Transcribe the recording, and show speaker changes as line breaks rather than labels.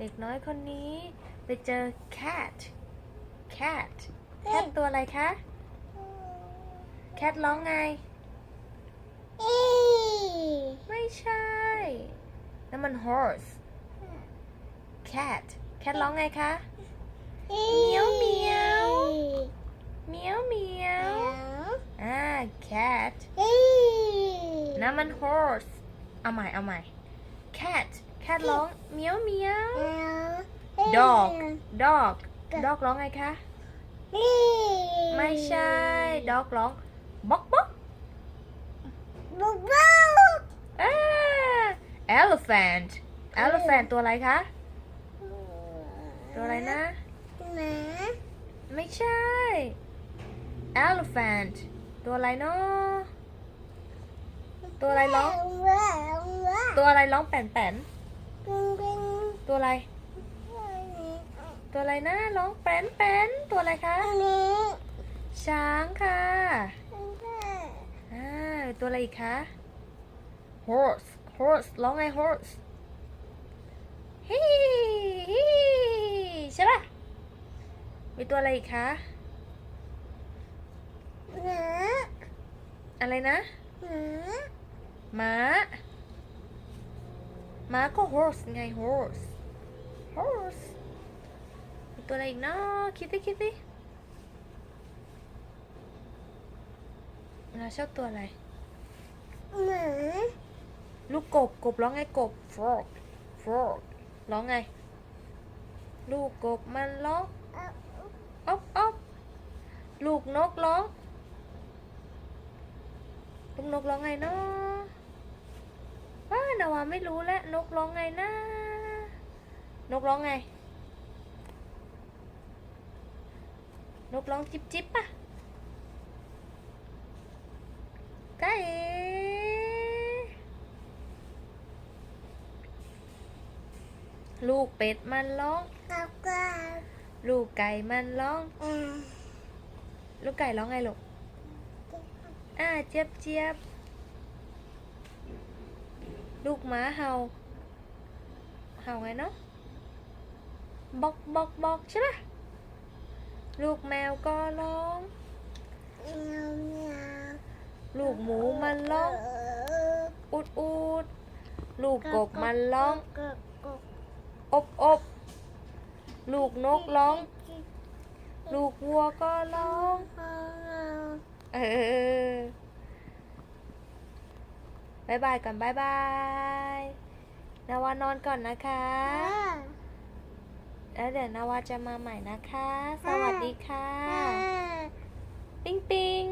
เด็กน้อยคนนี้ไปเจอ cat cat cat ตัวอะไรคะ cat ร้องไง
อี
ไม่ใช่ นั่นมัน horse cat cat ร้องไงคะ
อี
เหมียวเหมียวเมียวเมียวอ่า cat
อี
นั่นมัน horse เอาใหม่เอาใหม่ cat cat ร้องเมียวเมียว dog dog dog ร้องไงคะ
อี
ไม่ใช่ dog ร้องบ๊อกบ๊อก
บุบบุบ
อ่า elephant elephant ตัวอะไรคะ ตัวอะไรนะ
หมา
ไม่ใช่ elephant ตัวอะไรเนาะตัวอะไรร้อง
ว้าวว้าว
ตัวอะไรร้องแป่นแป่น
ปิงปิง
ตัวอะไร ตัวอะไรนะร้องแป้นแป้นตัวอะไรคะ
อันนี้
ช้างค่ะ
อันนี้
อ่าตัวอะไรอีกคะ horse horse ร้องไง horse ฮิฮิใช่ป่ะมีตัวอะไรอีกคะ
หมา
อะไรนะ
หมา
ม้าม้าก็ horse ไง horse horse มีตัวอะไรอีกเนาะคิดดิคิดดิเราชอบตัวอะไร
หมา
ลูกกบกบร้องไงกบ frog frog ร้องไงลูกกบมันร้องอ๊อบ อ๊อบลูกนกร้องลูกนกร้องไงเนาะว้านาวาไม่รู้แล้วนกร้องไงนะนกร้องไง นกร้องจิบจิบปะไก่ลูกเป็ดมันร้อง
กับกา
ลูกไก่มันร้อง
อ่า
ลูกไก่ร้องไงลูกอ่าเจี๊ยบเจี๊ยบ ลูกหมาเห่าเห่าไงเนาะบอกบอกบอกใช่ปะลูกแมวก็ร้อง
เมียวเมียว
ลูกหมูมันร้อง อุดอุดลูกกบมันร้อง
กบกบ
อบอบลูกนกร้อง ลูกวัวก็ร้อง เออ บายบายก่อนบายบายนาวานอนก่อนนะคะ แล้วเดี๋ยวนาวาจะมาใหม่นะคะ สวัสดีค่ะ
ปิ๊งปิ๊ง